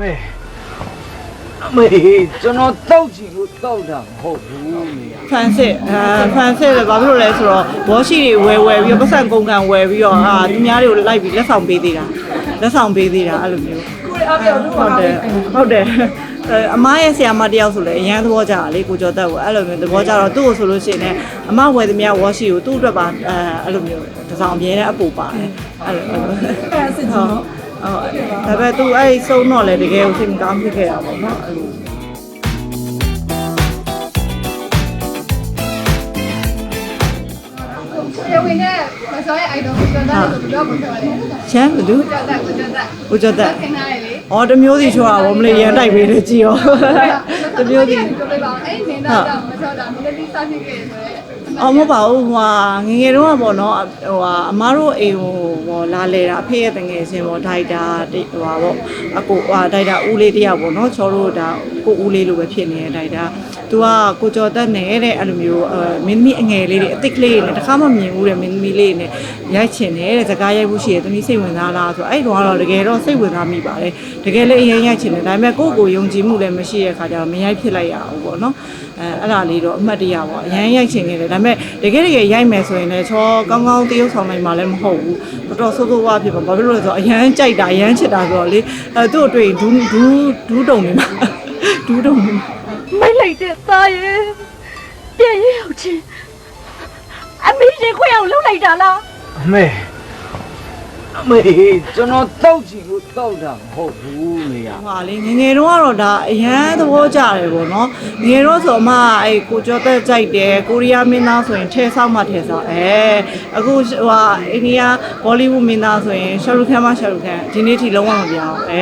မေအမေကျွန်တော်တောက်ချင်လို့တောက်တာမဟုတ်ဘူးမေဖန်စစ်အဲဖန်စစ်လည်းဘာဖြစ်လို့လဲဆိုတော့ဘောရှိတွေဝယ်ဝယ်ပြီးတော့ပတ်စံကုန်ကန်ဝယ်ပြီးတော့အာသူများတွေကိုလိုက်ပြီးလက်ဆောင်ပေးသေးတာလက်ဆောင်ပေးသေးတာအဲ့လိုမျိုးဟုတ်တယ်ဟုတ်တယ်အဲအမရဲ့ဆရာမတယောက်ဆိုလည်းအရန်သဘောကျတာလေကိုကျော်တက်ကိုအဲ့လိုမျိုးသဘောကျတော့သူ့ကိုဆိုလို့ရှိရင်လည်းအမဝယ်သမျှဝါရှိကိုသူ့အတွက်ပါအဲအဲ့လိုမျိုးတစ်ဆောင်အမြဲတမ်းအပူပါတယ်အဲ့လိုအဲ့လိုအဲ့စစ်နော်ဟုတ် ဒါပေမဲ့သူအဲ့စုံတော့လေတကယ်ကိုစိတ်မကောင်းဖြစ်ခဲ့တာပေါ့နော်အဲ့လိုရဝင်နဲ့မစောရဲ့ idol ကိုကျော်တက်လို့ပြောကိုပြောတယ်ချမ်းဘယ်သူကျော်တက်ကိုကျော်တက်ကိုကျော်တက်ခင်ထားရလေ။အော်တစ်မျိုးစီချောတာဗောမလေးရန်တိုက်ပေးတယ်ကြည်ရော။တစ်မျိုးစီပြောပြပါအောင်အဲ့နေတော့မစောတာမလေးစားဖြစ်ခဲ့ဆိုရဲ အော်မဟုတ်ပါဘူးဟိုဟာငယ်ငယ်တုန်းကပေါ့နော်ဟိုဟာအမားတို့အိမ်ဟိုဟောလာလေတာအဖေရဲ့တငယ်ချင်းပေါ့ဒိုက်တာဟိုဟာပေါ့အကိုဟာဒိုက်တာဦးလေးတယောက်ပေါ့နော်ချောတို့ဒါကိုဦးလေးလိုပဲဖြစ်နေတဲ့ဒိုက်တာသူကကိုကျော်တက်နေတဲ့အဲ့လိုမျိုးအဲမင်းသမီးအငယ်လေးတွေအစ်စ်ကလေးတွေနဲ့တခါမှမမြင်ဘူးတဲ့မင်းသမီးလေးတွေနဲ့ရိုက်ချင်တယ်တဲ့စကားရိုက်ဖို့ရှိရသမီးစိတ်ဝင်စားလားဆိုတော့အဲ့တော့ကတော့တကယ်တော့စိတ်ဝင်စားမိပါတယ်တကယ်လည်းအရင်ရိုက်ချင်တယ်ဒါပေမဲ့ကိုယ့်ကိုယ်ယုံကြည်မှုလည်းမရှိတဲ့အခါကျတော့မရိုက်ဖြစ်လိုက်ရအောင်ပေါ့နော် အဲအဲ့ဒါလေးတော့အမှတ်တရပေါ့အရင်ရိုက်ချင်ခဲ့တယ်ဒါပေမဲ့တကယ်တကယ်ရိုက်မယ်ဆိုရင်လည်းချောကောင်းကောင်းတရုပ်ဆောင်နိုင်မှာလည်းမဟုတ်ဘူးတော်တော်ဆိုးဆိုးဝါးဖြစ်ပါဘာဖြစ်လို့လဲဆိုတော့အရန်ကြိုက်တာအရန်ချစ်တာဆိုတော့လေအဲသူ့အတွေ့ဒူးဒူးဒူးတုံနေမှာဒူးတုံနေမှာမိုက်လိုက်တဲ့သားရဲ့ပြန်ရရောက်ချင်းအမေရင်ခွဲအောင်လှုပ်လိုက်တာလားအမေ အမေကျွန်တော်တောက်ချင်လို့တောက်တာမဟုတ်ဘူးမေရဟဟာလေငယ်ငယ်တုန်းကတော့ဒါအရန်သဘောကျတယ်ပေါ့နော်ငယ်တော့ဆိုအမကအဲ့ကိုကျော်သက်ကြိုက်တယ်ကိုရီးယားမင်းသားဆိုရင်ထဲဆောက်မှထဲဆောက်အဲအခုဟိုဟာအိန္ဒိယဘောလီဝုဒ်မင်းသားဆိုရင်ရှာရုခန်မှရှာရုခန်ဒီနေ့ထိလုံးဝမပြောင်းအဲ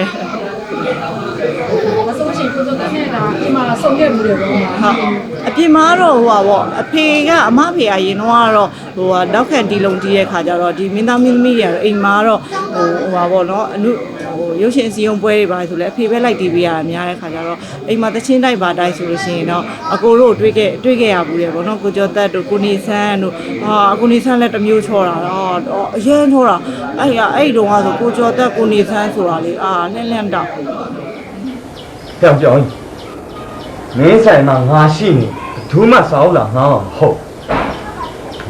မဆုံး ချင်ကိုယ်တော်နဲ့ဒါဒီမှာဆုံးခဲ့မှုတွေပေါ့မှာဟုတ်အပြင်မှာတော့ဟိုပါပေါ့အဖေကအမဖေကရင်တော့ကတော့ဟိုဟာနောက်ခံတီလုံးတီးတဲ့ခါကျတော့ဒီမင်းသားမင်းသမီးတွေကတော့အိမ်မှာတော့ဟိုဟိုပါပေါ့နော်အနုဟိုရုပ်ရှင်စီယုံပွဲတွေပါဆိုလဲအဖေပဲလိုက်တီးပေးရတာများတဲ့ခါကျတော့အိမ်မှာတချင်းတိုက်ပါတိုက်ဆိုလို့ရှိရင်တော့အကိုတို့တွေ့ခဲ့တွေ့ခဲ့ရဘူးတယ်ပေါ့နော်ကိုကျော်သက်တို့ကိုနေဆန်းတို့ဟာကိုနေဆန်းလည်းတစ်မျိုးချောတာတော့အရင်ချောတာအဲ့ရအဲ့တုန်းကဆိုကိုကျော်သက်ကိုနေဆန်းဆိုတာလေအာလှန့်လှန့်တော့ ပြောင်ပြောင်ကြီးမင်းဆိုင်မှာငါရှိနေဘယ်သူမှစောက်လာငါမှမဟုတ်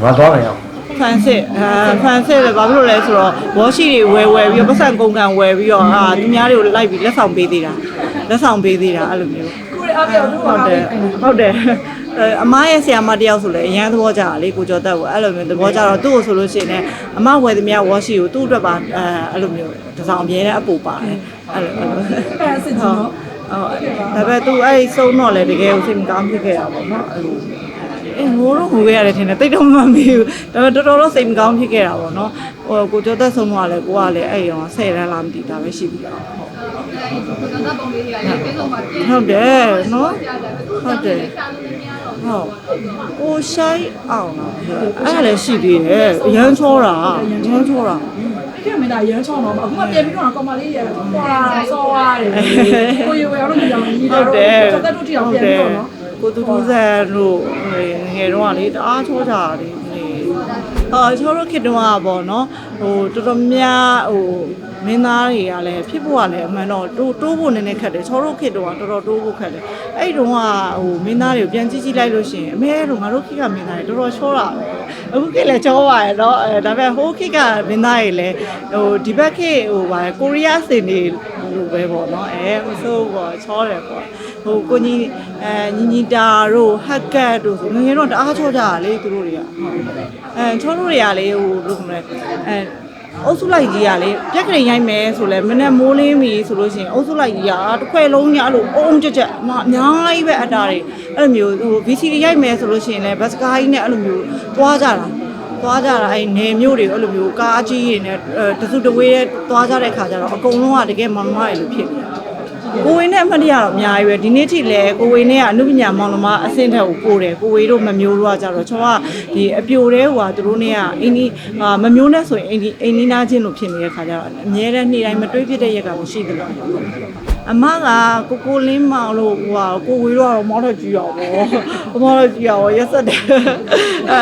ငါသွားမယ်အောင်ဖန်စစ်အဲဖန်စစ်လည်းဘာဖြစ်လို့လဲဆိုတော့ဘောရှိတွေဝယ်ဝယ်ပြီးတော့ပတ်စံကုန်ကန်ဝယ်ပြီးတော့အာသူများတွေကိုလိုက်ပြီးလက်ဆောင်ပေးသေးတာလက်ဆောင်ပေးသေးတာအဲ့လိုမျိုးကိုယ်အပြောတို့ဟုတ်တယ်ဟုတ်တယ်အဲအမရဲ့ဆရာမတယောက်ဆိုလည်းအရန်သဘောကျတာလေကိုကျော်တက်ကိုအဲ့လိုမျိုးသဘောကျတော့သူ့ကိုဆိုလို့ရှိရင်လည်းအမဝယ်သမျှဝါရှိကိုသူ့အတွက်ပါအဲအဲ့လိုမျိုးတစ်ဆောင်အမြဲတမ်းအပူပါတယ်အဲ့လိုအဲ့လိုအဲ့စစ်နော်ဟုတ် ဒါပေမဲ့သူအဲ့စုံတော့လေတကယ်ကိုစိတ်မကောင်းဖြစ်ခဲ့တာပေါ့နော်အဲ့လိုအဲငိုတော့ငိုခဲ့ရတယ်ထင်တယ်တိတ်တော့မမေဘူးဒါပေမဲ့တော်တော်တော့စိတ်မကောင်းဖြစ်ခဲ့တာပေါ့နော်ဟိုကိုကျော်သက်ဆုံးတော့လေကိုကလည်းအဲ့ရောဆယ်တန်းလားမသိတာပဲရှိပြီလားဟုတ်ကိုကျော်တက်ပုံလေးတွေကလည်းပြေဆုံးမှာပြင်ဟုတ်တယ်နော်ဟုတ်တယ်ရှာလို့မရတော့ဟုတ်ကိုဆိုင်အောင်လားအဲ့ဒါလည်းရှိသေးတယ်အရန်ချောတာအရန်ချောတာ ဒီကမင်းသားရမ်းချောင်းတော့အခုမှပြန်ပြီးတော့ကောင်မလေးရပေါ်လာစောရတယ်ကိုရွယ်ရောလို့မကြောင်ကြီးဟုတော့တ်တယ်တော်တော်တူတီအောင်ပြန်ပြီးတော့နော်ကိုတူတူဆန်တို့ငယ်တော့ကလေတအားချောကြတာလေအာချောတော့ခေတ္တကပေါ့နော်ဟိုတော်တော်များဟိုမင်းသားတွေကလည်းဖြစ်ဖို့ကလည်းအမှန်တော့တိုးတိုးဖို့နည်းနည်းခက်တယ်ချောတော့ခေတ္တကတော်တော်တိုးဖို့ခက်တယ်အဲ့တုန်းကဟိုမင်းသားတွေကိုပြန်ကြည့်ကြည့်လိုက်လို့ရှိရင်အမေတို့ငါတို့ခေတ်ကမင်းသားတွေတော်တော်ချောတာပဲ အခုခေတ်လည်းချောပါရဲ့နော်အဲဒါပေမဲ့ဟိုခေတ်ကမင်းသားတွေလည်းဟိုဒီဘက်ခေတ်ဟိုဗာကိုရီးယားစင်တွေလိုပဲပေါ့နော်အဲမဆိုးပေါ့ချောတယ်ပေါ့ဟိုကိုကြီးအဲညီညီတာတို့ဟက်ကတ်တို့ဆိုငယ်ငယ်တော့တအားချောကြတာလေသူတို့တွေကဟုတ်အဲချောတို့တွေကလေဟိုဘယ်လိုခေါ်မလဲအဲအုပ်စုလိုက်ကြီးကလေပြက်ကလေးရိုက်မယ်ဆိုလဲမနဲ့မိုးလင်းပြီဆိုလို့ရှိရင်အုပ်စုလိုက်ကြီးကတစ်ခွဲလုံးညအဲ့လိုအုံးကြက်ကြက်အမအများကြီးပဲအတားတွေ အဲ့လိုမျိုးဟို VCD ရိုက်မယ်ဆိုလို့ရှိရင်လဲဘတ်စကားကြီးနဲ့အဲ့လိုမျိုးသွားကြတာသွားကြတာအဲ့နေမျိုးတွေအဲ့လိုမျိုးကားအကြီးတွေနဲ့တစုတဝေးနဲ့သွားကြတဲ့ခါကျတော့အကုန်လုံးကတကယ်မမတွေလို့ဖြစ်နေတာကိုဝေနဲ့အမှတ်တရတော့အများကြီးပဲဒီနေ့ထိလည်းကိုဝေနဲ့ကအမှုပညာမောင်နှမအဆင့်ထက်ကိုပို့တယ်ကိုဝေတို့မမျိုးတို့ကကြတော့ကျွန်တော်ကဒီအပြိုတဲဟိုဟာသူတို့နဲ့ကအင်းဒီဟာမမျိုးနဲ့ဆိုရင်အင်းဒီအင်းဒီနာချင်းလို့ဖြစ်နေတဲ့ခါကျတော့အများတဲ့နေ့တိုင်းမတွေးဖြစ်တဲ့ရက်ကမရှိသလို အမကကိုကိုလင်းမောင်လို့ဟိုဟာကိုဝေတို့ကတော့မောင်းထကြည့်ရအောင်ပေါ့မောင်းထကြည့်ရအောင်ရက်ဆက်တယ်အဲ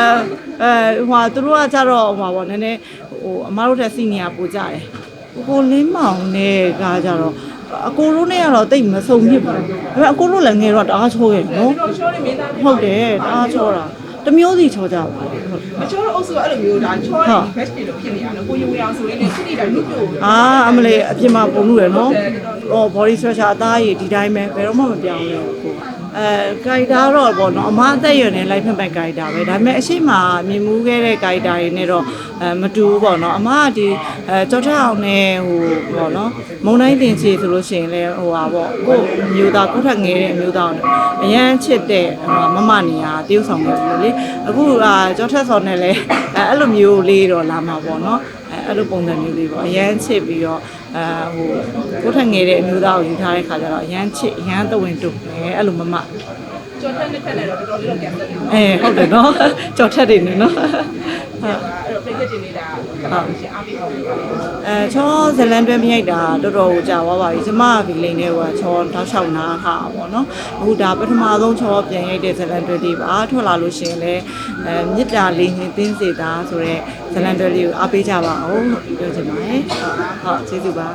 အဲဟိုဟာသူတို့ကကြတော့ဟိုဟာပေါ့နည်းနည်းဟိုအမတို့ထက်စီနီယာပိုကြတယ်ကိုကိုလင်းမောင်နဲ့ကကြတော့အကိုတို့နဲ့ကတော့တိတ်မစုံဖြစ်ဘူးဒါပေမဲ့အကိုတို့လည်းငယ်တော့တအားချောရဲ့နော်တော့ချောနေမင်းသားဟုတ်တယ်တအားချောတာ တစ်မျိုးစီချောကြပါဟုတ်မချောတော့အုပ်စုကအဲ့လိုမျိုးဒါချောနေ best တွေလို့ဖြစ်နေရတယ်ကိုယူဝေအောင်ဆိုလေးနဲ့စစ်နေတာလူပြိုအာအမလေးအပြင်မှာပုံလို့ရနော်ဟော body structure အသားရည်ဒီတိုင်းပဲဘယ်တော့မှမပြောင်းဘူးကို အဲကိုက်တာတော့ပေါ့နော်အမအသက်ရွယ်နေလိုက်ဖက်ဖက်ကိုက်တာပဲဒါပေမဲ့အရှိမမြင်မှုခဲ့တဲ့ကိုက်တာတွေနဲ့တော့အဲမတူဘူးပေါ့နော်အမကဒီအဲကြောက်ထအောင်နဲ့ဟိုပေါ့နော်မုံတိုင်းတင်ချီဆိုလို့ရှိရင်လဲဟိုဟာပေါ့ကို့မျိုးသားကိုထက်ငယ်တဲ့အမျိုးသားကိုအရန်ချစ်တဲ့ဟိုမမနေရတရုပ်ဆောင်နေလို့လေအခုအာကြောက်ထက်စော်နဲ့လဲအဲအဲ့လိုမျိုးလေးတော့လာမှာပေါ့နော် အဲအဲ့လိုပုံစံမျိုးလေးပေါ့အရန်ချစ်ပြီးတော့အဲဟိုကိုယ်ထက်ငယ်တဲ့အမျိုးသားကိုယူထားတဲ့ခါကျတော့အရန်ချစ်အရန်တဝင်းတုတ်အဲအဲ့လိုမမ ကျော်တက်နဲ့ထက်နဲ့တော့တော်တော်လေးတော့ပြန်တက်တယ်အဲဟုတ်တယ်နော်ကြော်ထက်တယ်နေနော်ဟုတ် အဲ့တော့ပိတ်ကတင်နေတာဟုတ်ရှင်အားပေးပါဦးအဲချောဇလန်တွဲမရိုက်တာတော်တော်ကိုကြာသွားပါပြီကျမကဗီလိန်နဲ့ဟိုချောတောက်လျှောက်နားထားပါတော့အခုဒါပထမဆုံးချောပြန်ရိုက်တဲ့ဇလန်တွဲလေးပါထွက်လာလို့ရှိရင်လည်းအဲမြစ်တာလေးငင်းတင်းစေတာဆိုတော့ဇလန်တွဲလေးကိုအားပေးကြပါအောင်ပြောချင်ပါတယ်ဟုတ်ဟုတ်ကျေးဇူးပါ